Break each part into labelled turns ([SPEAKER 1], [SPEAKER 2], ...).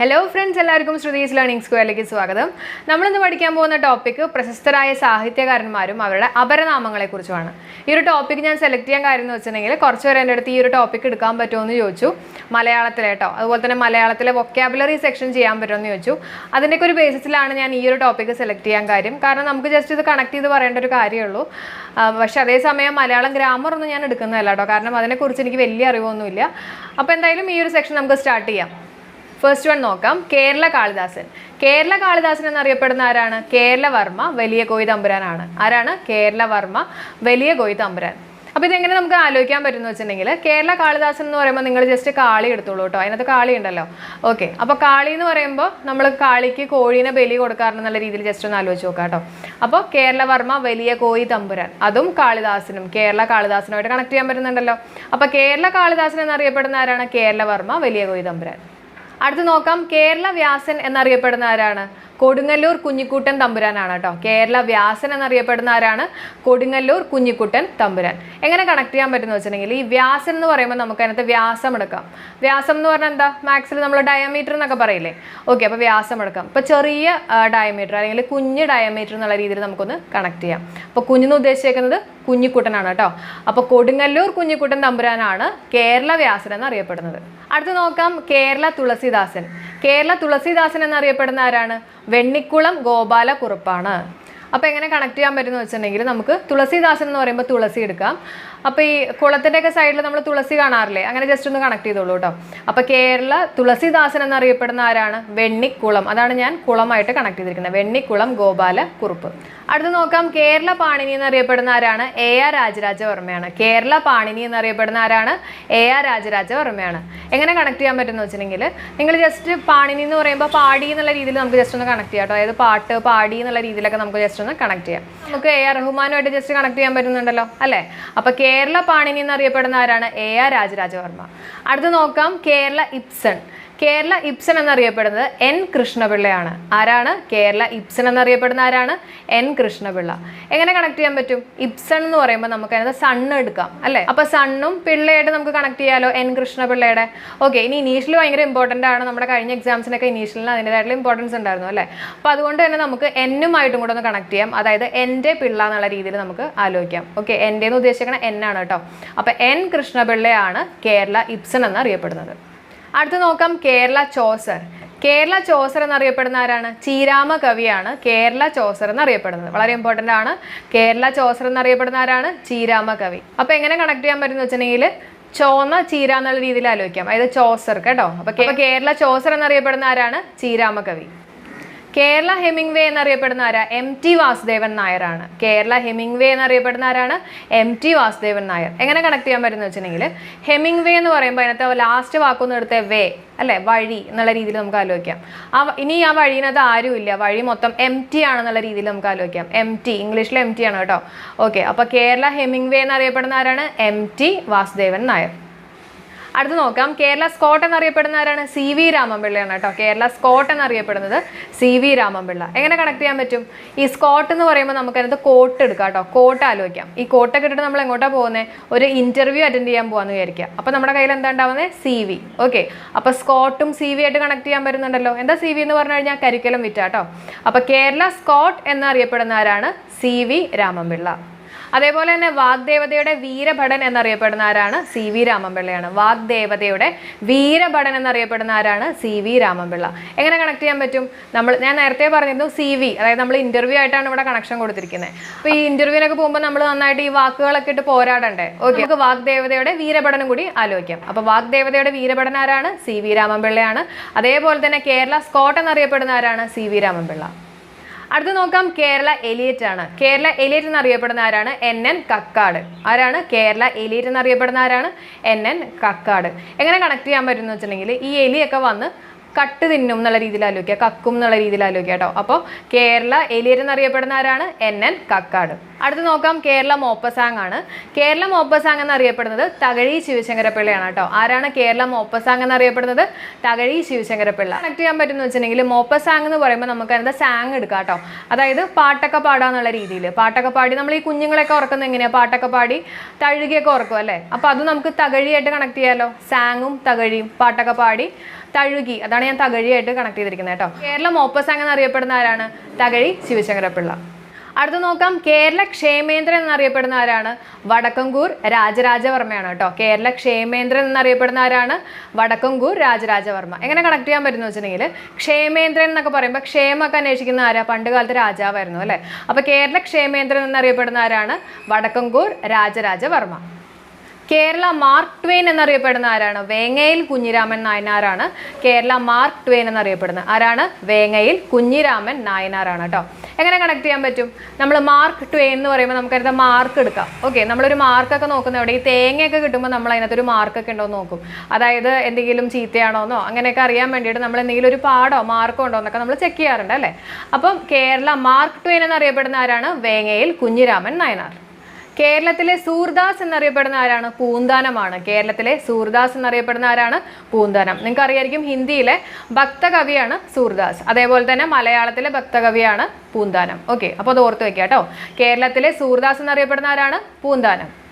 [SPEAKER 1] Hello friends എല്ലാവർക്കും Shruthi's learning സ്ക്വയറിലേക്ക് സ്വാഗതം. നമ്മളിന്ന് പഠിക്കാൻ പോകുന്ന ടോപ്പിക്ക് പ്രശസ്തരായ സാഹിത്യകാരന്മാരും അവരുടെ അപരനാമങ്ങളെക്കുറിച്ചുമാണ്. ഈ ഒരു ടോപ്പിക്ക് ഞാൻ സെലക്ട് ചെയ്യാൻ കാര്യം എന്ന് വെച്ചിട്ടുണ്ടെങ്കിൽ കുറച്ച് പേര് എന്റെ അടുത്ത് ഈ ഒരു ടോപ്പിക്ക് എടുക്കാൻ പറ്റുമോ എന്ന് ചോദിച്ചു. മലയാളത്തിലെ കേട്ടോ അതുപോലെ തന്നെ മലയാളത്തിലെ വൊക്കാബുലറി സെക്ഷൻ ചെയ്യാൻ പറ്റുമോ എന്ന് ചോദിച്ചു. അതിന്റെയൊക്കെ ഒരു ബേസിസിലാണ് ഞാൻ ഈ ഒരു ടോപ്പിക്ക് സെലക്ട് ചെയ്യാൻ കാര്യം. കാരണം നമുക്ക് ജസ്റ്റ് ഇത് കണക്ട് ചെയ്ത് പറയേണ്ട ഒരു കാര്യമുള്ളൂ പക്ഷേ അതേസമയം മലയാളം ഗ്രാമർ ഒന്നും ഞാൻ എടുക്കുന്നതല്ല കേട്ടോ കാരണം അതിനെക്കുറിച്ച് എനിക്ക് വലിയ അറിവൊന്നുമില്ല. അപ്പോൾ എന്തായാലും ഈ ഒരു സെക്ഷൻ നമുക്ക് സ്റ്റാർട്ട് ചെയ്യാം. ഫസ്റ്റ് വൺ നോക്കാം. കേരള കാളിദാസൻ. കേരള കാളിദാസൻ എന്നറിയപ്പെടുന്ന ആരാണ്? കേരളവർമ്മ വലിയ കോയി തമ്പുരാനാണ് ആരാണ്? കേരളവർമ്മ വലിയ കോയി തമ്പുരാൻ അപ്പോൾ ഇതെങ്ങനെ നമുക്ക് ആലോചിക്കാൻ പറ്റുമെന്ന് വെച്ചിട്ടുണ്ടെങ്കിൽ കേരള കാളിദാസൻ എന്ന് പറയുമ്പോൾ നിങ്ങൾ ജസ്റ്റ് കാളി എടുത്തോളൂ കേട്ടോ. അതിനകത്ത് കാളി ഉണ്ടല്ലോ. ഓക്കെ അപ്പോൾ കാളി എന്ന് പറയുമ്പോൾ നമ്മൾ കാളിക്ക് കോഴീനെ ബലി കൊടുക്കാറെന്നുള്ള രീതിയിൽ ജസ്റ്റ് ഒന്ന് ആലോചിച്ച് നോക്കാം കേട്ടോ. അപ്പോൾ കേരളവർമ്മ വലിയ കോയി തമ്പുരാൻ അതും കാളിദാസനും. കേരള കാളിദാസനുമായിട്ട് കണക്ട് ചെയ്യാൻ പറ്റുന്നുണ്ടല്ലോ. അപ്പോൾ കേരള കാളിദാസൻ എന്നറിയപ്പെടുന്ന ആരാണ്? കേരളവർമ്മ വലിയ കോയി തമ്പുരാൻ അടുത്ത് നോക്കാം കേരള വ്യാസൻ എന്നറിയപ്പെടുന്ന ആരാണ് കൊടുങ്ങല്ലൂർ കുഞ്ഞിക്കുട്ടൻ തമ്പുരാനാണ് കേട്ടോ. കേരള വ്യാസൻ എന്നറിയപ്പെടുന്ന ആരാണ്? കൊടുങ്ങല്ലൂർ കുഞ്ഞിക്കുട്ടൻ തമ്പുരാൻ. എങ്ങനെ കണക്ട് ചെയ്യാൻ പറ്റുന്ന വെച്ചിട്ടുണ്ടെങ്കിൽ ഈ വ്യാസൻ എന്ന് പറയുമ്പോൾ നമുക്ക് അതിനകത്ത് വ്യാസം എടുക്കാം. വ്യാസം എന്ന് പറഞ്ഞാൽ എന്താ? മാക്സിൽ നമ്മൾ ഡയമീറ്റർ എന്നൊക്കെ പറയില്ലേ? ഓക്കെ അപ്പോൾ വ്യാസം എടുക്കാം. ഇപ്പോൾ ചെറിയ ഡയമീറ്റർ അല്ലെങ്കിൽ കുഞ്ഞ് ഡയമീറ്റർ എന്നുള്ള രീതിയിൽ നമുക്കൊന്ന് കണക്ട് ചെയ്യാം. അപ്പോൾ കുഞ്ഞെന്ന് ഉദ്ദേശിക്കുന്നത് കുഞ്ഞിക്കുട്ടനാണ് കേട്ടോ. അപ്പോൾ കൊടുങ്ങല്ലൂർ കുഞ്ഞിക്കുട്ടൻ തമ്പുരാനാണ് കേരള വ്യാസൻ എന്നറിയപ്പെടുന്നത്. അടുത്ത് നോക്കാം കേരള തുളസിദാസൻ. കേരള തുളസിദാസൻ എന്നറിയപ്പെടുന്ന ആരാണ്? വെണ്ണിക്കുളം ഗോപാല കുറുപ്പാണ് അപ്പോൾ എങ്ങനെ കണക്ട് ചെയ്യാൻ പറ്റുമെന്ന് വെച്ചിട്ടുണ്ടെങ്കിൽ നമുക്ക് തുളസിദാസൻ എന്ന് പറയുമ്പോൾ തുളസി എടുക്കാം. അപ്പോൾ ഈ കുളത്തിന്റെയൊക്കെ സൈഡിൽ നമ്മൾ തുളസി കാണാറില്ലേ? അങ്ങനെ ജസ്റ്റ് ഒന്ന് കണക്ട് ചെയ്തോളൂ കേട്ടോ അപ്പോൾ കേരള തുളസിദാസൻ എന്നറിയപ്പെടുന്ന ആരാണ്? വെണ്ണിക്കുളം. അതാണ് ഞാൻ കുളമായിട്ട് കണക്ട് ചെയ്തിരിക്കുന്നത്. വെണ്ണിക്കുളം ഗോപാല കുറുപ്പ് അടുത്ത് നോക്കാം. കേരള പാണിനി എന്നറിയപ്പെടുന്ന ആരാണ്? എ ആർ രാജരാജവർമ്മയാണ് കേരള പാണിനി എന്നറിയപ്പെടുന്ന ആരാണ്? എ ആർ രാജരാജവർമ്മയാണ് എങ്ങനെ കണക്ട് ചെയ്യാൻ പറ്റുമെന്ന് വെച്ചിട്ടുണ്ടെങ്കിൽ നിങ്ങൾ ജസ്റ്റ് പാണിനി എന്ന് പറയുമ്പോൾ പാടി എന്നുള്ള രീതിയിൽ നമുക്ക് ജസ്റ്റ് ഒന്ന് കണക്ട് ചെയ്യാം കേട്ടോ അതായത് പാട്ട് പാടി എന്നുള്ള രീതിയിലൊക്കെ നമുക്ക് ജസ്റ്റ് ഒന്ന് കണക്ട് ചെയ്യാം. നമുക്ക് എ ആർ റഹ്മാനുമായിട്ട് ജസ്റ്റ് കണക്ട് ചെയ്യാൻ പറ്റുന്നുണ്ടല്ലോ അല്ലേ? അപ്പോൾ കേരള പാണിനി എന്നറിയപ്പെടുന്ന ആരാണ്? A R Rajaraja Varma. അടുത്ത് നോക്കാം. കേരള ഇപ്സൺ കേരള ഇപ്സൻ എന്നറിയപ്പെടുന്നത് എൻ കൃഷ്ണപിള്ളയാണ്. ആരാണ്? കേരള ഇപ്സൻ എന്നറിയപ്പെടുന്ന ആരാണ്? എൻ കൃഷ്ണപിള്ള. എങ്ങനെ കണക്ട് ചെയ്യാൻ പറ്റും? ഇപ്സൺ എന്ന് പറയുമ്പോൾ നമുക്ക് അതിനകത്ത് സണ്ണ് എടുക്കാം അല്ലേ? അപ്പൊ സണ്ണും പിള്ളയായിട്ട് നമുക്ക് കണക്ട് ചെയ്യാലോ? എൻ കൃഷ്ണപിള്ളയുടെ. ഓക്കെ ഇനി ഇനീഷ്യൽ ഭയങ്കര ഇമ്പോർട്ടന്റ് ആണ്. നമ്മുടെ കഴിഞ്ഞ എക്സാംസിനൊക്കെ ഇനീഷ്യലിന് അതിന്റെതായിട്ടുള്ള ഇമ്പോർട്ടൻസ് ഉണ്ടായിരുന്നു അല്ലേ? അപ്പോൾ അതുകൊണ്ട് തന്നെ നമുക്ക് എന്നുമായിട്ടും കൂടെ ഒന്ന് കണക്ട് ചെയ്യാം. അതായത് എന്റെ പിള്ള എന്നുള്ള രീതിയിൽ നമുക്ക് ആലോചിക്കാം. ഓക്കെ എന്റെ എന്ന് ഉദ്ദേശിക്കുന്ന എൻ ആണ് കേട്ടോ. അപ്പോൾ എൻ കൃഷ്ണപിള്ളയാണ് കേരള ഇപ്സൺ എന്നറിയപ്പെടുന്നത്. അടുത്ത് നോക്കാം കേരള ചോസർ. കേരള ചോസർ എന്നറിയപ്പെടുന്ന ആരാണ്? ചീരാമ കവിയാണ് കേരള ചോസർ എന്നറിയപ്പെടുന്നത്. വളരെ ഇമ്പോർട്ടന്റ് ആണ്. കേരള ചോസർ എന്നറിയപ്പെടുന്ന ആരാണ്? ചീരാമ കവി. അപ്പോൾ എങ്ങനെ കണക്ട് ചെയ്യാൻ പറ്റുന്ന വെച്ചിട്ടുണ്ടെങ്കിൽ ചോന്ന ചീര എന്നുള്ള രീതിയിൽ ആലോചിക്കാം. അതായത് ചോസർ കേട്ടോ. അപ്പോൾ കേരള ചോസർ എന്നറിയപ്പെടുന്ന ആരാണ്? ചീരാമ കവി. കേരള ഹെമിംഗ്വേ എന്നറിയപ്പെടുന്ന ആരാ? എം ടി വാസുദേവൻ നായരാണ്. കേരള ഹെമിംഗ്വേ എന്നറിയപ്പെടുന്ന ആരാണ്? M T Vasudevan Nair. എങ്ങനെ കണക്ട് ചെയ്യാൻ പറ്റുന്ന വെച്ചിട്ടുണ്ടെങ്കിൽ ഹെമിംഗ്വേ എന്ന് പറയുമ്പോൾ അതിനകത്ത് ലാസ്റ്റ് വാക്കൊന്നും എടുത്ത വേ അല്ലെ? വഴി എന്നുള്ള രീതിയിൽ നമുക്ക് ആലോചിക്കാം. ആ ഇനി ആ വഴിയിനകത്ത് ആരുമില്ല. വഴി മൊത്തം എം ടി ആണെന്നുള്ള രീതിയിൽ നമുക്ക് ആലോചിക്കാം. എം ടി ഇംഗ്ലീഷിൽ എം ടി ആണ് കേട്ടോ. ഓക്കെ അപ്പോൾ കേരള ഹെമിംഗ്വേ എന്നറിയപ്പെടുന്ന ആരാണ്? M T Vasudevan Nair. അടുത്ത് നോക്കാം. കേരള സ്കോട്ട് എന്നറിയപ്പെടുന്ന ആരാണ്? സി വി രാമൻപിള്ളയാണ് കേട്ടോ. കേരള സ്കോട്ട് എന്നറിയപ്പെടുന്നത് സി വി രാമൻപിള്ള. എങ്ങനെ കണക്ട് ചെയ്യാൻ പറ്റും? ഈ സ്കോട്ട് എന്ന് പറയുമ്പോൾ നമുക്കതിനകത്ത് കോട്ട് എടുക്കാം കേട്ടോ. കോട്ട് ആലോചിക്കാം. ഈ കോട്ടൊക്കെ ഇട്ടിട്ട് നമ്മൾ എങ്ങോട്ടാണ് പോകുന്നത് ഒരു ഇന്റർവ്യൂ അറ്റൻഡ് ചെയ്യാൻ പോകാമെന്ന് വിചാരിക്കുക. അപ്പോൾ നമ്മുടെ കയ്യിൽ എന്താ ഉണ്ടാവുന്നത് സി വി. ഓക്കെ അപ്പോൾ സ്കോട്ടും സി വി ആയിട്ട് കണക്ട് ചെയ്യാൻ പറ്റുന്നുണ്ടല്ലോ. എന്താ സി വി എന്ന് പറഞ്ഞു കഴിഞ്ഞാൽ? കരിക്കലം വിറ്റാട്ടോ അപ്പോൾ കേരള സ്കോട്ട് എന്നറിയപ്പെടുന്ന ആരാണ്? C V Raman Pillai. അതേപോലെ തന്നെ വാഗ്ദേവതയുടെ വീരഭടൻ എന്നറിയപ്പെടുന്ന ആരാണ്? C V രാമൻപിള്ളയാണ്. വാഗ്ദേവതയുടെ വീരഭടൻ എന്നറിയപ്പെടുന്ന ആരാണ്? C V Raman Pillai. എങ്ങനെ കണക്ട് ചെയ്യാൻ പറ്റും? നമ്മൾ ഞാൻ നേരത്തെ പറഞ്ഞിരുന്നു സി വി അതായത് നമ്മൾ ഇന്റർവ്യൂ ആയിട്ടാണ് ഇവിടെ കണക്ഷൻ കൊടുത്തിരിക്കുന്നത് അപ്പോൾ ഈ ഇന്റർവ്യൂവിനൊക്കെ പോകുമ്പോൾ നമ്മൾ നന്നായിട്ട് ഈ വാക്കുകളൊക്കെ ഇട്ട് പോരാടണ്ടേ? ഓക്കെ നമുക്ക് വാഗ്ദേവതയുടെ വീരഭടനും കൂടി ആലോചിക്കാം. അപ്പോൾ വാഗ്ദേവതയുടെ വീരഭടൻ ആരാണ്? സി വി രാമൻപിള്ളയാണ്. അതേപോലെ തന്നെ കേരള സ്കോട്ട് എന്നറിയപ്പെടുന്ന ആരാണ്? C V Raman Pillai. അടുത്ത് നോക്കാം കേരള എലിയറ്റ് ആണ്. കേരള എലിയറ്റ് എന്നറിയപ്പെടുന്ന ആരാണ്? N N Kakkad. ആരാണ്? കേരള എലിയറ്റ് എന്നറിയപ്പെടുന്ന ആരാണ്? N N Kakkad. എങ്ങനെ കണക്ട് ചെയ്യാൻ പറ്റുമെന്ന് വെച്ചിട്ടുണ്ടെങ്കിൽ ഈ എലിയൊക്കെ വന്ന് കട്ട് തിന്നും എന്നുള്ള രീതിയിൽ ആലോചിക്കുക കക്കും എന്നുള്ള രീതിയിൽ ആലോചിക്കുക കേട്ടോ. അപ്പോൾ കേരള എലിയറ്റ് എന്നറിയപ്പെടുന്ന ആരാണ്? എൻ. എൻ. കക്കാട്. അടുത്ത് നോക്കാം കേരള മോപ്പസാങ് ആണ് കേരള മോപ്പസാങ് എന്നറിയപ്പെടുന്നത് തകഴി ശിവശങ്കരപ്പിള്ളയാണ് കേട്ടോ. ആരാണ് കേരള മോപ്പസാങ് എന്നറിയപ്പെടുന്നത്? തകഴി ശിവശങ്കരപ്പിള്ള. കണക്ട് ചെയ്യാൻ പറ്റുന്ന വെച്ചിട്ടുണ്ടെങ്കിൽ മോപ്പസാങ് എന്ന് പറയുമ്പോൾ നമുക്ക് അതിന്റെ സാങ് എടുക്കാം കേട്ടോ. അതായത് പാട്ടൊക്കെ പാടാന്നുള്ള രീതിയിൽ. പാട്ടൊക്കെ പാടി നമ്മൾ ഈ കുഞ്ഞുങ്ങളെയൊക്കെ ഉറക്കുന്നത് എങ്ങനെയാണ് പാട്ടൊക്കെ പാടി തഴുകിയൊക്കെ ഉറക്കും അല്ലേ? അപ്പോൾ അത് നമുക്ക് തകഴിയായിട്ട് കണക്ട് ചെയ്യാമല്ലോ സാങ്ങും തകഴിയും പാട്ടൊക്കെ പാടി തഴുകി. അതാണ് ഞാൻ തകഴിയായിട്ട് കണക്ട് ചെയ്തിരിക്കുന്നത് കേട്ടോ. കേരള മോപ്പസാങ് എന്നറിയപ്പെടുന്ന ആരാണ്? തകഴി ശിവശങ്കരപ്പിള്ള. അടുത്ത് നോക്കാം. കേരള ക്ഷേമേന്ദ്രൻ എന്നറിയപ്പെടുന്ന ആരാണ്? വടക്കങ്കൂർ രാജരാജവർമ്മയാണ് കേട്ടോ. കേരള ക്ഷേമേന്ദ്രൻ എന്നറിയപ്പെടുന്ന ആരാണ്? വടക്കങ്കൂർ രാജരാജവർമ്മ. എങ്ങനെ കണക്ട് ചെയ്യാൻ പറ്റുന്ന വെച്ചിട്ടുണ്ടെങ്കിൽ ക്ഷേമേന്ദ്രൻ എന്നൊക്കെ പറയുമ്പോൾ ക്ഷേമമൊക്കെ അന്വേഷിക്കുന്ന ആരാ? പണ്ട് കാലത്ത് രാജാവായിരുന്നു അല്ലേ? അപ്പോൾ കേരള ക്ഷേമേന്ദ്രൻ എന്നറിയപ്പെടുന്ന ആരാണ്? വടക്കങ്കൂർ രാജരാജവർമ്മ. കേരള മാർക്ക് ട്വെയിൻ എന്നറിയപ്പെടുന്ന ആരാണ്? വേങ്ങയിൽ കുഞ്ഞിരാമൻ നായനാറാണ് കേരള മാർക്ക് ട്വെയിൻ എന്നറിയപ്പെടുന്നത് ആരാണ്? വേങ്ങയിൽ കുഞ്ഞിരാമൻ നായനാറാണ് കേട്ടോ. എങ്ങനെ കണക്ട് ചെയ്യാൻ പറ്റും? നമ്മൾ മാർക്ക് ട്വെയിൻ എന്ന് പറയുമ്പോൾ നമുക്ക് അതിനകത്ത് മാർക്ക് എടുക്കാം. ഓക്കെ നമ്മളൊരു മാർക്കൊക്കെ നോക്കുന്ന എവിടെ? ഈ തേങ്ങയൊക്കെ കിട്ടുമ്പോൾ നമ്മൾ അതിനകത്തൊരു മാർക്കൊക്കെ ഉണ്ടോ എന്ന് നോക്കും. അതായത് എന്തെങ്കിലും ചീത്തയാണോന്നോ അങ്ങനെയൊക്കെ അറിയാൻ വേണ്ടിയിട്ട് നമ്മൾ എന്തെങ്കിലും ഒരു പാടോ മാർക്കോ ഉണ്ടോ എന്നൊക്കെ നമ്മൾ ചെക്ക് ചെയ്യാറുണ്ട് അല്ലേ? അപ്പം കേരള മാർക്ക് ട്വെയിൻ എന്നറിയപ്പെടുന്ന ആരാണ്? വേങ്ങയിൽ കുഞ്ഞിരാമൻ നായനാർ. കേരളത്തിലെ സൂർദാസ് എന്നറിയപ്പെടുന്ന ആരാണ്? പൂന്താനമാണ്. കേരളത്തിലെ സൂർദാസ് എന്നറിയപ്പെടുന്ന ആരാണ്? പൂന്താനം. നിങ്ങൾക്ക് അറിയായിരിക്കും ഹിന്ദിയിലെ ഭക്തകവിയാണ് സൂർദാസ്. അതേപോലെ തന്നെ മലയാളത്തിലെ ഭക്തകവിയാണ് പൂന്താനം. ഓക്കെ അപ്പോൾ അത് ഓർത്ത് വെക്കുക കേട്ടോ. കേരളത്തിലെ സൂർദാസ് എന്നറിയപ്പെടുന്ന ആരാണ്? പൂന്താനം.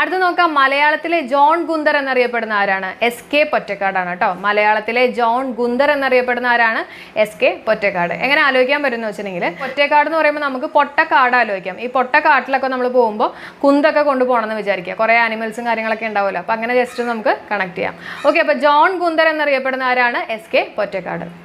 [SPEAKER 1] അടുത്ത് നോക്കാം. മലയാളത്തിലെ ജോൺ ഗുന്ദർ എന്നറിയപ്പെടുന്ന ആരാണ്? എസ് കെ പൊറ്റക്കാടാണ് കേട്ടോ. മലയാളത്തിലെ ജോൺ ഗുന്ദർ എന്നറിയപ്പെടുന്ന ആരാണ്? S K Pottekkatt. എങ്ങനെ ആലോചിക്കാൻ പറ്റുമെന്ന് വെച്ചിട്ടുണ്ടെങ്കിൽ പൊറ്റക്കാട് എന്ന് പറയുമ്പോൾ നമുക്ക് പൊട്ടക്കാട് ആലോചിക്കാം. ഈ പൊട്ടക്കാട്ടിലൊക്കെ നമ്മൾ പോകുമ്പോൾ കുന്തൊക്കെ കൊണ്ടുപോകണമെന്ന് വിചാരിക്കുക. കുറേ ആനിമൽസും കാര്യങ്ങളൊക്കെ ഉണ്ടാവുമല്ലോ. അപ്പോൾ അങ്ങനെ ജസ്റ്റ് നമുക്ക് കണക്ട് ചെയ്യാം. ഓക്കെ അപ്പോൾ ജോൺ ഗുന്ദർ എന്നറിയപ്പെടുന്ന ആരാണ്? S K Pottekkatt.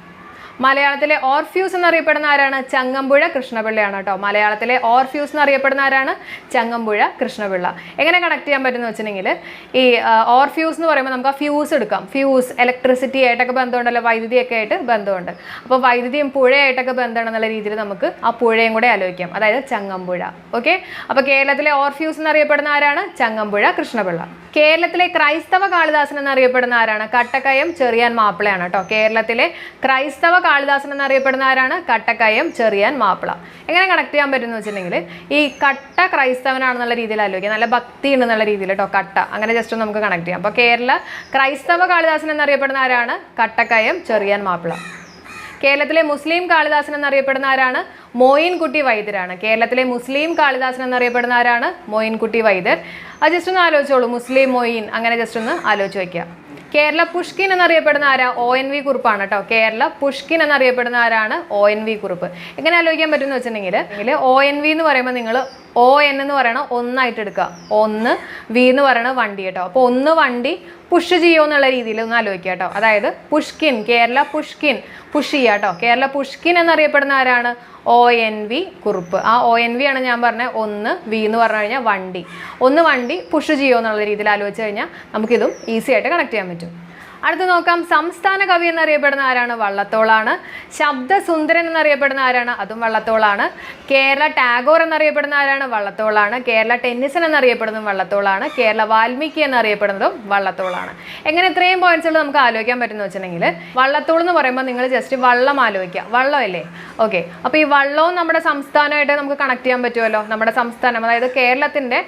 [SPEAKER 1] മലയാളത്തിലെ ഓർഫ്യൂസ് എന്നറിയപ്പെടുന്ന ആരാണ്? ചങ്ങമ്പുഴ കൃഷ്ണപിള്ളയാണ് കേട്ടോ. മലയാളത്തിലെ ഓർഫ്യൂസ് എന്നറിയപ്പെടുന്ന ആരാണ്? ചങ്ങമ്പുഴ കൃഷ്ണപിള്ള. എങ്ങനെ കണക്ട് ചെയ്യാൻ പറ്റുമെന്ന് വെച്ചിട്ടുണ്ടെങ്കിൽ ഈ ഓർഫ്യൂസ് എന്ന് പറയുമ്പോൾ നമുക്ക് ആ ഫ്യൂസ് എടുക്കാം. ഫ്യൂസ് ഇലക്ട്രിസിറ്റി ആയിട്ടൊക്കെ ബന്ധമുണ്ടല്ലോ വൈദ്യുതിയൊക്കെ ആയിട്ട് ബന്ധമുണ്ട്. അപ്പോൾ വൈദ്യുതിയും പുഴയായിട്ടൊക്കെ ബന്ധമുണ്ടെന്നുള്ള രീതിയിൽ നമുക്ക് ആ പുഴയും കൂടെ ആലോചിക്കാം. അതായത് ചങ്ങമ്പുഴ. ഓക്കെ അപ്പോൾ കേരളത്തിലെ ഓർഫ്യൂസ് എന്നറിയപ്പെടുന്ന ആരാണ്? ചങ്ങമ്പുഴ കൃഷ്ണപിള്ള. കേരളത്തിലെ ക്രൈസ്തവ കാളിദാസൻ എന്നറിയപ്പെടുന്ന ആരാണ്? കട്ടക്കയം ചെറിയാൻ മാപ്പിളയാണ് കേട്ടോ. കേരളത്തിലെ ക്രൈസ്തവ കാളിദാസൻ എന്നറിയപ്പെടുന്ന ആരാണ്? കട്ടക്കയം ചെറിയാൻ മാപ്പിള. എങ്ങനെ കണക്ട് ചെയ്യാൻ പറ്റുന്ന വെച്ചിട്ടുണ്ടെങ്കിൽ ഈ കട്ട ക്രൈസ്തവനാണെന്നുള്ള രീതിയിൽ ആലോചിക്കുക. നല്ല ഭക്തി ഉണ്ടെന്നുള്ള രീതിയിൽ കേട്ടോ കട്ട. അങ്ങനെ ജസ്റ്റ് ഒന്ന് നമുക്ക് കണക്ട് ചെയ്യാം. അപ്പോൾ കേരള ക്രൈസ്തവ കാളിദാസൻ എന്നറിയപ്പെടുന്ന ആരാണ്? കട്ടക്കയം ചെറിയാൻ മാപ്പിള. കേരളത്തിലെ മുസ്ലിം കാളിദാസൻ എന്നറിയപ്പെടുന്ന ആരാണ്? മോയിൻകുട്ടി വൈദ്യരാണ്. കേരളത്തിലെ മുസ്ലിം കാളിദാസൻ എന്നറിയപ്പെടുന്ന ആരാണ്? മോയിൻകുട്ടി വൈദ്യർ. അത് ജസ്റ്റ് ഒന്ന് ആലോചിച്ചോളൂ. മുസ്ലിം മോയിൻ. അങ്ങനെ ജസ്റ്റ് ഒന്ന് ആലോചിച്ച് വയ്ക്കുക. കേരള പുഷ്കിൻ എന്നറിയപ്പെടുന്ന ആരാ? ഒ എൻ വി കുറിപ്പാണ് കേട്ടോ. കേരള പുഷ്കിൻ എന്നറിയപ്പെടുന്ന ആരാണ്? ഒ എൻ വി കുറിപ്പ്. എങ്ങനെ ആലോചിക്കാൻ പറ്റുമെന്ന് വെച്ചിട്ടുണ്ടെങ്കിൽ ഒ എൻ വി എന്ന് പറയുമ്പോൾ നിങ്ങൾ ഒ എൻ എന്ന് പറയണ ഒന്നായിട്ട് എടുക്കുക. ഒന്ന് വി എന്ന് പറയണ വണ്ടി കേട്ടോ. അപ്പോൾ ഒന്ന് വണ്ടി പുഷ് ചെയ്യുമോ എന്നുള്ള രീതിയിൽ ഒന്ന് ആലോചിക്കുക കേട്ടോ. അതായത് പുഷ്കിൻ കേരള പുഷ്കിൻ പുഷ് ചെയ്യുക കേട്ടോ. കേരള പുഷ്കിൻ എന്നറിയപ്പെടുന്ന ആരാണ്? O N V Kurup. ആ ഒ എൻ വി ആണ് ഞാൻ പറഞ്ഞത് ഒന്ന് വി എന്ന് പറഞ്ഞു കഴിഞ്ഞാൽ വണ്ടി. ഒന്ന് വണ്ടി പുഷ് ചെയ്യുമോ എന്നുള്ള രീതിയിൽ ആലോചിച്ച് കഴിഞ്ഞാൽ നമുക്കിതും ഈസി ആയിട്ട് കണക്ട് ചെയ്യാൻ പറ്റും. അടുത്ത് നോക്കാം. സംസ്ഥാന കവി എന്നറിയപ്പെടുന്ന ആരാണ്? വള്ളത്തോളാണ്. ശബ്ദസുന്ദരൻ എന്നറിയപ്പെടുന്ന ആരാണ്? അതും വള്ളത്തോളാണ്. കേരള ടാഗോർ എന്നറിയപ്പെടുന്ന ആരാണ്? വള്ളത്തോളാണ്. കേരള ടെന്നിസൺ എന്നറിയപ്പെടുന്നതും വള്ളത്തോളാണ്. കേരള വാൽമീകി എന്നറിയപ്പെടുന്നതും വള്ളത്തോളാണ്. എങ്ങനെ ഇത്രയും പോയിന്റ്സുകൾ നമുക്ക് ആലോചിക്കാൻ പറ്റുന്ന വെച്ചിട്ടുണ്ടെങ്കിൽ വള്ളത്തോൾ എന്ന് പറയുമ്പോൾ നിങ്ങൾ ജസ്റ്റ് വള്ളം ആലോചിക്കുക. വള്ളമല്ലേ ഓക്കെ അപ്പോൾ ഈ വള്ളവും നമ്മുടെ സംസ്ഥാനമായിട്ട് നമുക്ക് കണക്ട് ചെയ്യാൻ പറ്റുമല്ലോ? നമ്മുടെ സംസ്ഥാനം അതായത് കേരളത്തിന്റെ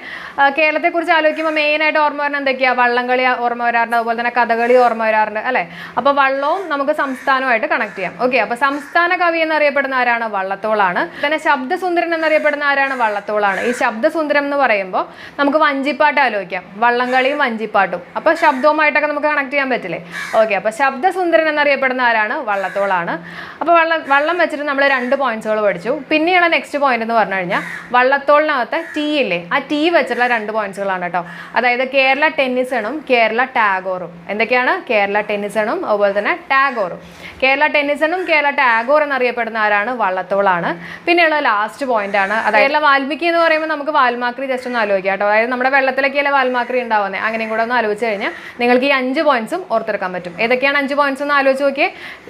[SPEAKER 1] കേരളത്തെക്കുറിച്ച് ആലോചിക്കുമ്പോൾ മെയിനായിട്ട് ഓർമ്മ വരണം എന്തൊക്കെയാണ് വള്ളംകളി ഓർമ്മ വരാറുണ്ട്. അതുപോലെ തന്നെ കഥകളി ഓർമ്മ വരാറുണ്ട് അല്ലേ? അപ്പോൾ വള്ളവും നമുക്ക് സംസ്ഥാനമായിട്ട് കണക്ട് ചെയ്യാം. ഓക്കെ അപ്പോൾ സംസ്ഥാന കവി എന്നറിയപ്പെടുന്ന ആരാണ്? വള്ളത്തോളാണ്. തന്നെ ശബ്ദസുന്ദരൻ എന്നറിയപ്പെടുന്ന ആരാണ്? വള്ളത്തോളാണ്. ഈ ശബ്ദസുന്ദരം എന്ന് പറയുമ്പോൾ നമുക്ക് വഞ്ചിപ്പാട്ട് ആലോചിക്കാം. വള്ളംകളിയും വഞ്ചിപ്പാട്ടും. അപ്പോൾ ശബ്ദവുമായിട്ടൊക്കെ നമുക്ക് കണക്ട് ചെയ്യാൻ പറ്റില്ലേ? ഓക്കെ അപ്പോൾ ശബ്ദസുന്ദരൻ എന്നറിയപ്പെടുന്ന ആരാണ്? വള്ളത്തോളാണ്. അപ്പോൾ വള്ളം വള്ളം വെച്ചിട്ട് നമ്മൾ രണ്ട് പോയിന്റ്സുകൾ പഠിച്ചു. പിന്നെയുള്ള നെക്സ്റ്റ് പോയിന്റ് എന്ന് പറഞ്ഞു കഴിഞ്ഞാൽ വള്ളത്തോളിനകത്ത് ടീ ഇല്ലേ? ആ ടീ വെച്ചിട്ടുള്ള രണ്ട് പോയിന്റ്സുകളാണ് കേട്ടോ. അതായത് കേരള ടെന്നീസണും കേരള ടാഗോറും എന്തൊക്കെയാണ്? കേരള ടെന്നിസണും അതുപോലെ തന്നെ ടാഗോറും. കേരള ടെന്നിസണും കേരള ടാഗോർ എന്നറിയപ്പെടുന്ന ആരാണ്? വള്ളത്തോളാണ്. പിന്നെയുള്ള ലാസ്റ്റ് പോയിന്റ് ആണ്. അതായത് കേരള വാൽമീകി എന്ന് പറയുമ്പോൾ നമുക്ക് വാൽമാക്രി ജസ്റ്റ് ഒന്ന് ആലോചിക്കാം കേട്ടോ. അതായത് നമ്മുടെ വെള്ളത്തിലൊക്കെയല്ലേ വാൽമാക്രി ഉണ്ടാവുന്നത് അങ്ങനെയും കൂടെ ഒന്ന് ആലോചിച്ച് കഴിഞ്ഞാൽ നിങ്ങൾക്ക് ഈ അഞ്ച് പോയിന്റ്സും ഓർത്തെടുക്കാൻ പറ്റും. ഏതൊക്കെയാണ് അഞ്ച് പോയിന്റ്സ് ഒന്ന് ആലോചിച്ച് നോക്കിയേ?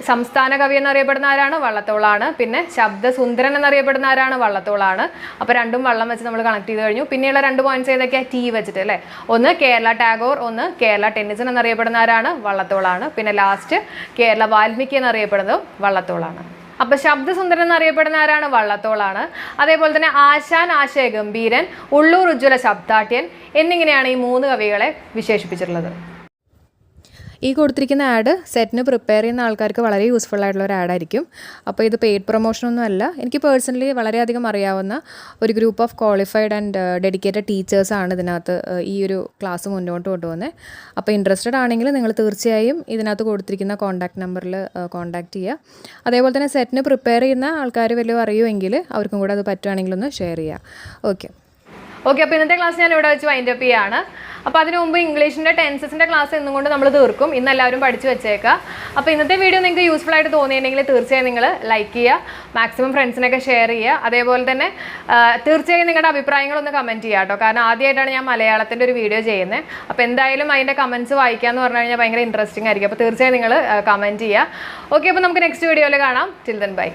[SPEAKER 1] സംസ്ഥാന കവി എന്നറിയപ്പെടുന്ന ആരാണ്? വള്ളത്തോളാണ്. പിന്നെ ശബ്ദസുന്ദരൻ എന്നറിയപ്പെടുന്ന ആരാണ്? വള്ളത്തോളാണ്. അപ്പോൾ രണ്ടും വള്ളം വെച്ച് നമ്മൾ കണക്ട് ചെയ്ത് കഴിഞ്ഞു. പിന്നെയുള്ള രണ്ട് പോയിന്റ്സ് ഏതൊക്കെയാണ് ടീ വെച്ചിട്ട് അല്ലേ? ഒന്ന് കേരള ടാഗോർ ഒന്ന് കേരള ടെന്നിസൺ എന്നറിയപ്പെടുന്ന ആരാണ്? വള്ളത്തോളാണ്. പിന്നെ ലാസ്റ്റ് കേരള വാൽമീകി എന്നറിയപ്പെടുന്നതും വള്ളത്തോളാണ്. അപ്പൊ ശബ്ദസുന്ദരൻ എന്നറിയപ്പെടുന്ന ആരാണ്? വള്ളത്തോളാണ്. അതേപോലെ തന്നെ ആശാൻ ആശയ ഗംഭീരൻ ഉള്ളൂർ ഉജ്ജ്വല ശബ്ദാട്യൻ എന്നിങ്ങനെയാണ് ഈ മൂന്ന് കവികളെ വിശേഷിപ്പിച്ചിട്ടുള്ളത്. ഈ കൊടുത്തിരിക്കുന്ന ആഡ് സെറ്റിന് പ്രിപ്പയർ ചെയ്യുന്ന ആൾക്കാർക്ക് വളരെ യൂസ്ഫുൾ ആയിട്ടുള്ള ഒരു ആഡായിരിക്കും അപ്പോൾ ഇത് പെയ്ഡ് പ്രൊമോഷനൊന്നും അല്ല. എനിക്ക് പേഴ്സണലി വളരെയധികം അറിയാവുന്ന ഒരു group of qualified and dedicated ടീച്ചേഴ്സാണ് ഇതിനകത്ത് ഈ ഒരു ക്ലാസ് മുന്നോട്ട് കൊണ്ടുപോകുന്നത് അപ്പോൾ ഇൻട്രസ്റ്റഡ് ആണെങ്കിൽ നിങ്ങൾ തീർച്ചയായും ഇതിനകത്ത് കൊടുത്തിരിക്കുന്ന കോൺടാക്ട് നമ്പറിൽ കോൺടാക്ട് ചെയ്യുക. അതേപോലെ തന്നെ സെറ്റിന് പ്രിപ്പയർ ചെയ്യുന്ന ആൾക്കാർ വല്ലതും അറിയുമെങ്കിൽ അവർക്കും കൂടെ അത് പറ്റുവാണെങ്കിൽ ഒന്ന് ഷെയർ ചെയ്യുക. ഓക്കെ ഓക്കെ അപ്പോൾ ഇന്നത്തെ ക്ലാസ് ഞാൻ ഇവിടെ വെച്ച് വൈൻഡ് അപ്പ് ചെയ്യാണ്. അപ്പോൾ അതിനു മുമ്പ് ഇംഗ്ലീഷിന്റെ ടെൻസസിന്റെ ക്ലാസ് എന്നും കൊണ്ട് നമ്മൾ തീർക്കും. ഇന്ന് എല്ലാവരും പഠിച്ചു വെച്ചേക്കുക അപ്പോൾ ഇന്നത്തെ വീഡിയോ നിങ്ങൾക്ക് യൂസ്ഫുൾ ആയിട്ട് തോന്നിയിട്ടുണ്ടെങ്കിൽ തീർച്ചയായും നിങ്ങൾ ലൈക്ക് ചെയ്യുക മാക്സിമം ഫ്രണ്ട്സിനൊക്കെ ഷെയർ ചെയ്യുക. അതേപോലെ തന്നെ തീർച്ചയായും നിങ്ങളുടെ അഭിപ്രായങ്ങളൊന്ന് കമന്റ് ചെയ്യുക കേട്ടോ. കാരണം ആദ്യമായിട്ടാണ് ഞാൻ മലയാളത്തിന്റെ ഒരു വീഡിയോ ചെയ്യുന്നത് അപ്പോൾ എന്തായാലും അതിന്റെ കമന്റ്സ് വായിക്കുക എന്ന് പറഞ്ഞു കഴിഞ്ഞാൽ ഭയങ്കര ഇൻട്രസ്റ്റിംഗ് ആയിരിക്കും. അപ്പോൾ തീർച്ചയായും നിങ്ങൾ കമന്റ് ചെയ്യുക. ഓക്കെ അപ്പോൾ നമുക്ക് നെക്സ്റ്റ് വീഡിയോയിൽ കാണാം. Till then bye